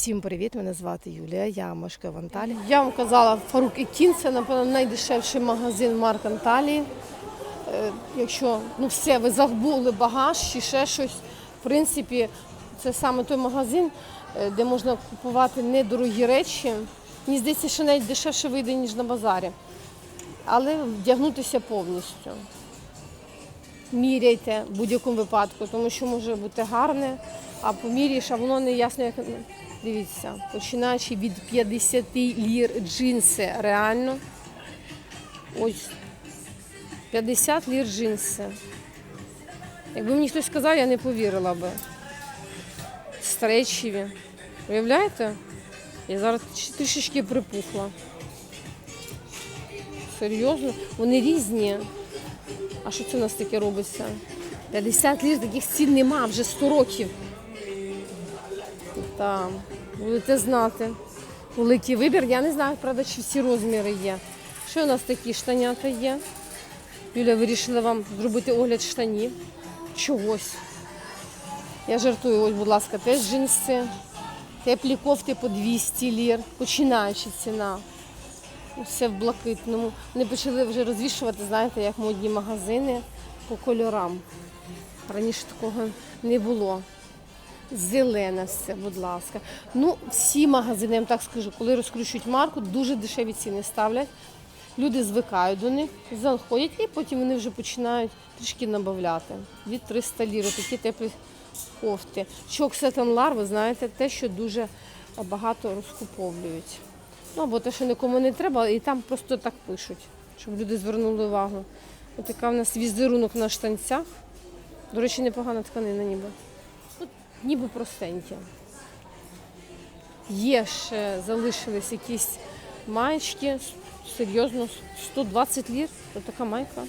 Всім привіт! Мене звати Юлія. Я мешкаю в Анталії. Я вам казала, Фарук і Кін це напевно найдешевший магазин марк Анталії. Е, Якщо ну все, ви забули багаж чи ще щось. В принципі, це саме той магазин, е, де можна купувати недорогі речі. Мені здається, що навіть дешевше вийде, ніж на базарі. Але вдягнутися повністю. Міряйте в будь-якому випадку, тому що може бути гарне, а поміряєш, а воно не ясно, як дивіться, починаючи від 50 лір джинси, реально. Ось 50 лір джинси. Якби мені хтось сказав, я не повірила би. Стречеві. Уявляєте? Я зараз трішечки припухла. Серйозно? Вони різні. А що це у нас таке робиться? 50 лір таких цін нема, вже 100 років. Так, будете знати. Великий вибір. Я не знаю, правда, чи всі розміри є. Що у нас такі штанята є? Юля вирішила вам зробити огляд штанів. Чогось. Я жартую, ось, будь ласка, теж джинси. Теплі кофти по 200 лір. Починаюча ціна. Все в блакитному. Вони почали вже розвішувати, знаєте, як модні магазини по кольорам. Раніше такого не було. Зелене все, будь ласка. Ну, всі магазини, я вам так скажу, коли розкручують марку, дуже дешеві ціни ставлять. Люди звикають до них, заходять і потім вони вже починають трішки набавляти. Від 300 лір, такі теплі кофти. Чок Лар, ви знаєте, те, що дуже багато розкуповують. Ну, або те, що нікому не треба, і там просто так пишуть, щоб люди звернули увагу. Ось така в нас візерунок на штанцях. До речі, непогана тканина ніби. Ніби простенькі. Є ще залишились якісь маєчки, серйозно, 120 лір, то така майка.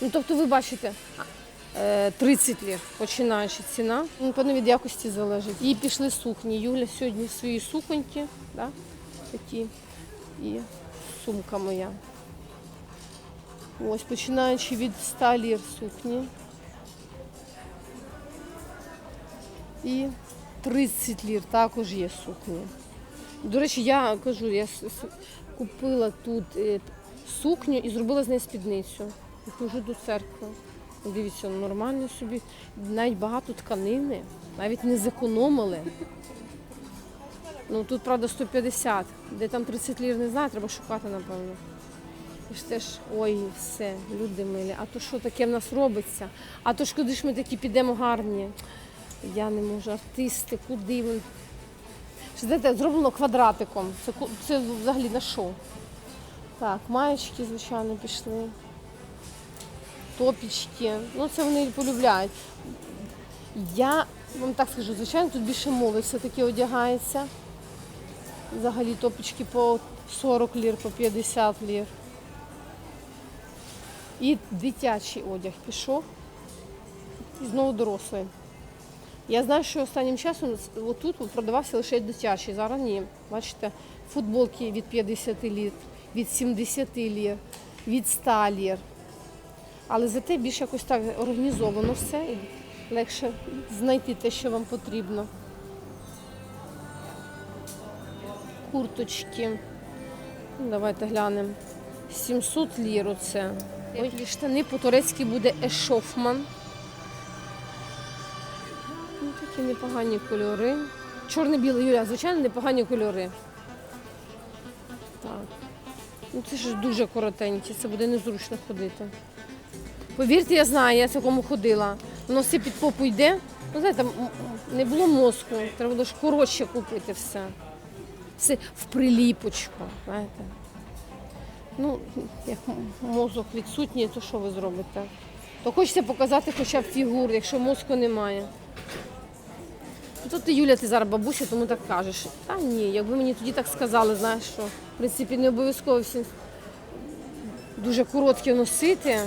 Ну, тобто ви бачите, е, 30 лір починаючи ціна. Ну, від якості залежить. І пішли сукні. Юля сьогодні свої суконьки, да, такі. І сумка моя. Ось, починаючи від 100 лір сукні. І 30 лір також є сукні. До речі, я кажу, я купила тут е, сукню і зробила з неї спідницю. І хожу до церкви. Дивіться, нормально собі. Навіть багато тканини, навіть не зекономили. Ну тут, правда, 150, де там 30 лір, не знаю, треба шукати, напевно. І ж теж, ой, все, люди милі. А то що таке в нас робиться? А то ж куди ж ми такі підемо гарні? Я не можу, артисти, куди? Що, Знаєте, зроблено квадратиком. Це, це взагалі на що? Так, маєчки, звичайно, пішли. Топічки. Ну, це вони полюбляють. Я вам так скажу, звичайно, тут більше мови все-таки одягається. Взагалі топічки по 40 лір, по 50 лір. І дитячий одяг пішов. І знову дорослий. Я знаю, що останнім часом отут продавався лише дитячий. Зараз ні. Бачите, футболки від 50 лір, від 70 лір, від 100 лір. Але зате більш якось так організовано все і легше знайти те, що вам потрібно. Курточки. Ну, Давайте глянемо. 700 лір оце. Ой, штани по-турецьки буде ешофман. Такі непогані кольори. Чорне-біле, Юля, звичайно, непогані кольори. Так. Ну, це ж дуже коротенькі, це буде незручно ходити. Повірте, я знаю, я такому ходила. Воно все під попу йде. Ну, знаєте, не було мозку, треба було ж коротше купити все. Все в приліпочку, знаєте. Ну, як мозок відсутній, то що ви зробите? То хочеться показати хоча б фігуру, якщо мозку немає. Ну, То ти, Юля, ти зараз бабуся, тому так кажеш. Та ні, якби мені тоді так сказали, знаєш, що в принципі не обов'язково всі дуже короткі носити,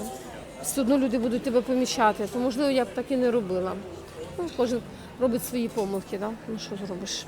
все одно люди будуть тебе помічати, то можливо я б так і не робила. Ну, кожен робить свої помилки, да? ну що зробиш.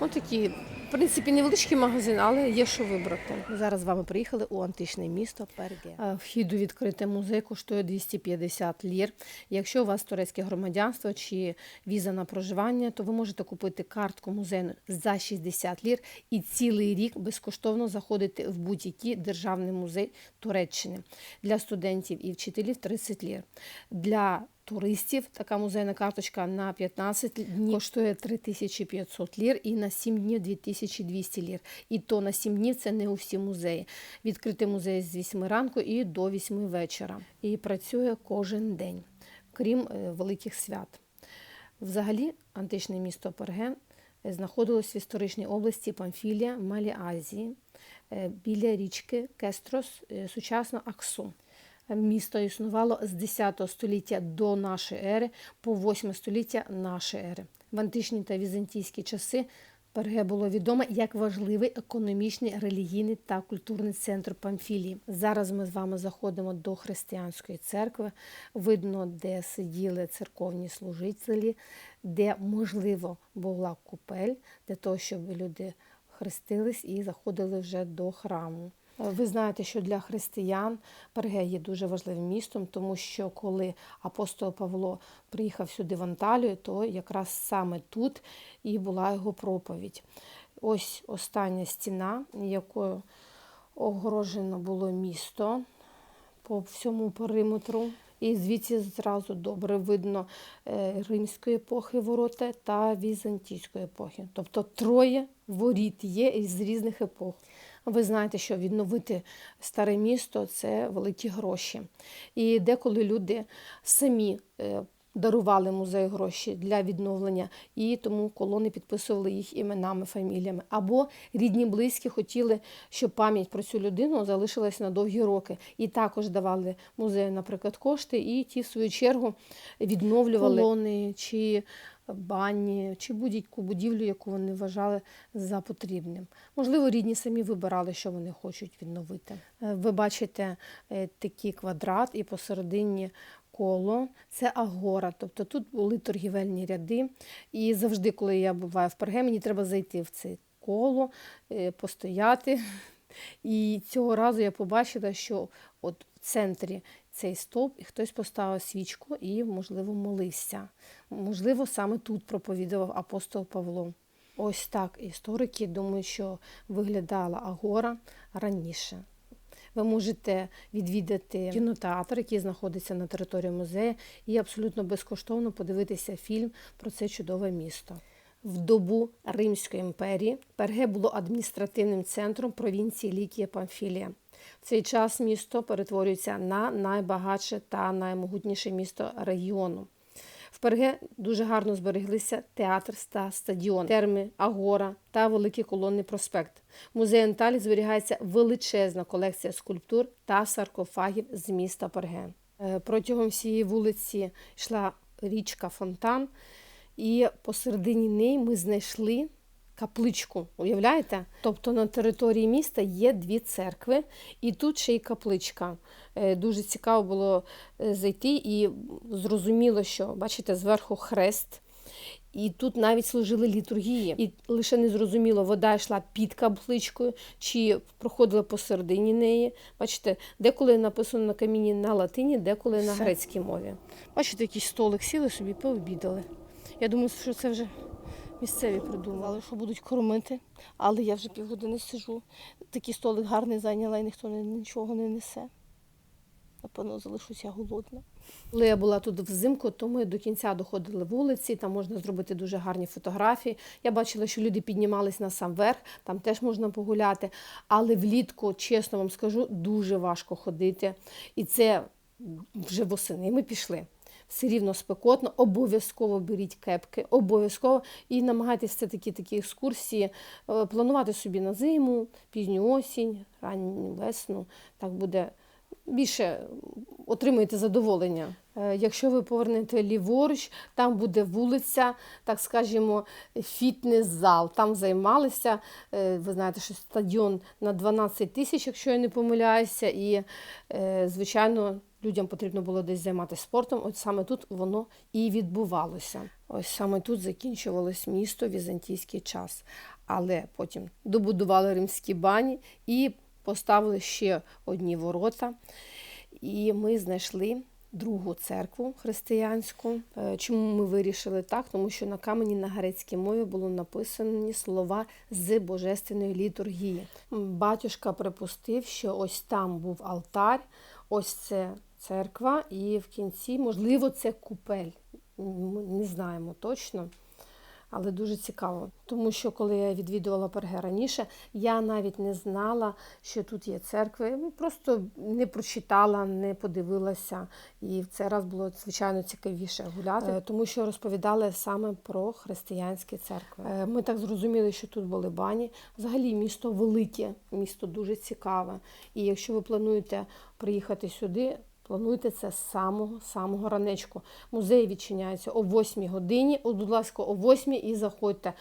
Ось такі В принципі, невеличкий магазин, але є що вибрати. Ми зараз з вами приїхали у античне місто Перге. Е, Вхід у відкритий музей коштує 250 лір. Якщо у вас турецьке громадянство чи віза на проживання, то ви можете купити картку музейну за 60 лір і цілий рік безкоштовно заходити в будь-який державний музей Туреччини. Для студентів і вчителів 30 лір. Для туристів така музейна карточка на 15 днів коштує 3500 лір і на 7 днів 2200 лір. І то на 7 днів це не у всі музеї. Відкритий музей з 8 ранку і до 8 вечора. І працює кожен день, крім е, великих свят. Взагалі, античне місто Перген е, знаходилось в історичній області Памфілія в Малій Азії е, біля річки Кестрос, сучасно Аксу. Місто існувало з 10 століття до нашої ери по 8 століття нашої ери. В античні та візантійські часи Перге було відоме як важливий економічний, релігійний та культурний центр Памфілії. Зараз ми з вами заходимо до християнської церкви. Видно, де сиділи церковні служителі, де, можливо, була купель для того, щоб люди хрестились і заходили вже до храму. Ви знаєте, що для християн Перге є дуже важливим містом, тому що коли апостол Павло приїхав сюди в Анталію, то якраз саме тут і була його проповідь. Ось остання стіна, якою огорожено було місто по всьому периметру. І звідси зразу добре видно е, римської епохи ворота та візантійської епохи. Тобто троє воріт є із різних епох. Ви знаєте, що відновити старе місто це великі гроші. І деколи люди самі е, дарували музею гроші для відновлення, і тому колони підписували їх іменами, фаміліями. Або рідні близькі хотіли, щоб пам'ять про цю людину залишилась на довгі роки. І також давали музею, наприклад, кошти, і ті, в свою чергу, відновлювали колони чи бані, чи будь-яку будівлю, яку вони вважали за потрібним. Можливо, рідні самі вибирали, що вони хочуть відновити. Е, Ви бачите е, такий квадрат, і посередині коло це агора. Тобто тут були торгівельні ряди. І завжди, коли я буваю в Перге, мені треба зайти в це коло, е, постояти. І цього разу я побачила, що от в центрі цей стовп, і хтось поставив свічку і, можливо, молився. Можливо, саме тут проповідував апостол Павло. Ось так історики думають, що виглядала Агора раніше. Ви можете відвідати кінотеатр, який знаходиться на території музею, і абсолютно безкоштовно подивитися фільм про це чудове місто. В добу Римської імперії Перге було адміністративним центром провінції Лікія Памфілія. В цей час місто перетворюється на найбагатше та наймогутніше місто регіону. В Перге дуже гарно збереглися театр та стадіон, терми, агора та великий колонний проспект. В музеї Анталі зберігається величезна колекція скульптур та саркофагів з міста Перге. Протягом всієї вулиці йшла річка Фонтан, і посередині неї ми знайшли капличку. Уявляєте? Тобто на території міста є дві церкви, і тут ще й капличка. Е, Дуже цікаво було е, зайти, і зрозуміло, що бачите, зверху хрест. І тут навіть служили літургії. І лише незрозуміло, вода йшла під капличкою чи проходила посередині неї. Бачите, деколи написано на каміні на латині, деколи на грецькій мові. Бачите, якийсь столик сіли собі, пообідали. Я думаю, що це вже місцеві придумали, що будуть кормити, але я вже півгодини сижу. Такий столик гарний зайняла і ніхто нічого не несе. Напевно, залишуся голодна. Коли я була тут взимку, то ми до кінця доходили вулиці, там можна зробити дуже гарні фотографії. Я бачила, що люди піднімались на сам верх, там теж можна погуляти. Але влітку, чесно вам скажу, дуже важко ходити. І це вже восени ми пішли. Все рівно спекотно, обов'язково беріть кепки, обов'язково і намагайтеся все таки такі екскурсії е, планувати собі на зиму, пізню осінь, ранню весну. Так буде більше отримуєте задоволення. Е, Якщо ви повернете ліворуч, там буде вулиця, так скажімо, фітнес-зал. Там займалися, е, ви знаєте, що стадіон на 12 тисяч, якщо я не помиляюся, і, звичайно, людям потрібно було десь займатися спортом. От саме тут воно і відбувалося. Ось саме тут закінчувалось місто візантійський час. але потім добудували римські бані і поставили ще одні ворота. І ми знайшли другу церкву християнську. Е, Чому ми вирішили так? Тому що на камені на грецькій мові було написані слова з божественної літургії. Батюшка припустив, що ось там був алтар, ось це церква, і в кінці, можливо, це купель. Ми не знаємо точно. Але дуже цікаво, тому що коли я відвідувала Перге раніше, я навіть не знала, що тут є церкви. Просто не прочитала, не подивилася. І в цей раз було звичайно цікавіше гуляти, е, тому що розповідали саме про християнські церкви. Е, Ми так зрозуміли, що тут були бані. Взагалі місто велике, місто дуже цікаве. І якщо ви плануєте приїхати сюди, Плануйте це з самого самого ранечку. Музей відчиняється о 8 годині. От, будь ласка, о 8 і заходьте.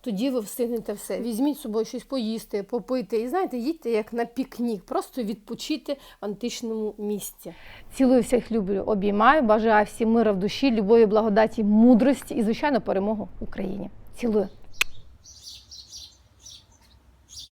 Тоді ви встигнете все. Візьміть з собою щось поїсти, попити. І знаєте, їдьте як на пікнік, просто відпочити в античному місті. Цілую всіх люблю, обіймаю, бажаю всім мира в душі, любові, благодаті, мудрості і, звичайно, перемогу Україні. Цілую.